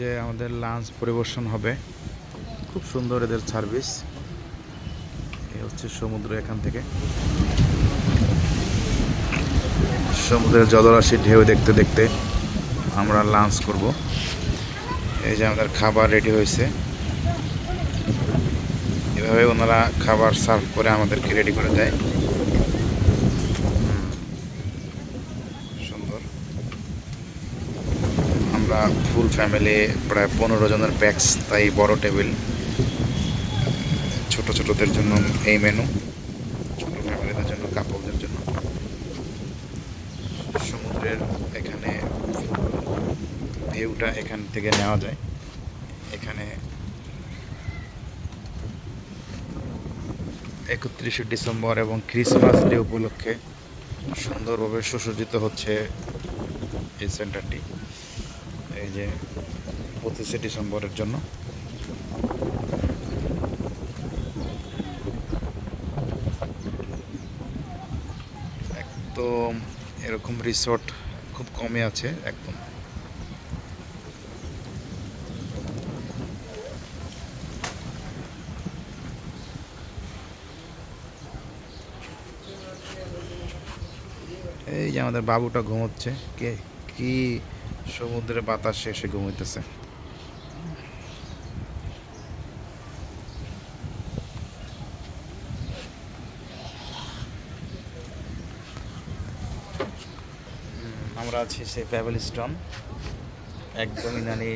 যে আমাদের লাঞ্চ পরিবেশন হবে। খুব সুন্দর এদের সার্ভিস এই হচ্ছে সমুদ্র এখান থেকে। সমুদ্রের জলরাশি ঢেউ দেখতে দেখতে আমরা লাঞ্চ করব। এই যে আমাদের খাবার রেডি হয়েছে। এভাবে ওনারা খাবার সার্ভ করে আমাদেরকে রেডি করে দেয় হুম, সুন্দর আমরা ফুল ফ্যামিলি প্রায় পনেরো জনের প্যাক্স তাই বড় টেবিল ছোট ছোটদের জন্য এই মেনু ছোট ফ্যামিলিদের জন্য কাপড়দের জন্য। সমুদ্রের এখানে ভিউটা এখান থেকে নেওয়া যায়। এখানে একত্রিশে ডিসেম্বর এবং ক্রিসমাস ডে উপলক্ষে সুন্দরভাবে সুসজ্জিত হচ্ছে এই সেন্টারটি এই যে পঁচিশে ডিসেম্বরের জন্য। একদম এরকম রিসোর্ট খুব কমই আছে, একদম। এই যে আমাদের বাবুটা ঘুমোচ্ছে। কে, কি সমুদ্রের বাতাসে এসে ঘুমাইতেছে। আমরা আছি সেই প্যাবেল স্টোন একদমই নানি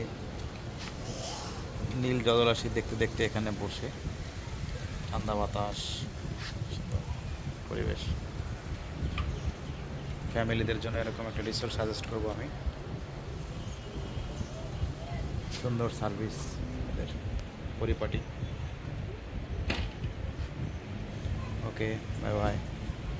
নীল জলরাশি দেখতে দেখতে এখানে বসে। ঠান্ডা বাতাস পরিবেশ। ফ্যামিলিদের জন্য এরকম একটা রিসোর্ট সাজেস্ট করব আমি। সুন্দর সার্ভিস এদের। পরিপাটি। Okay bye bye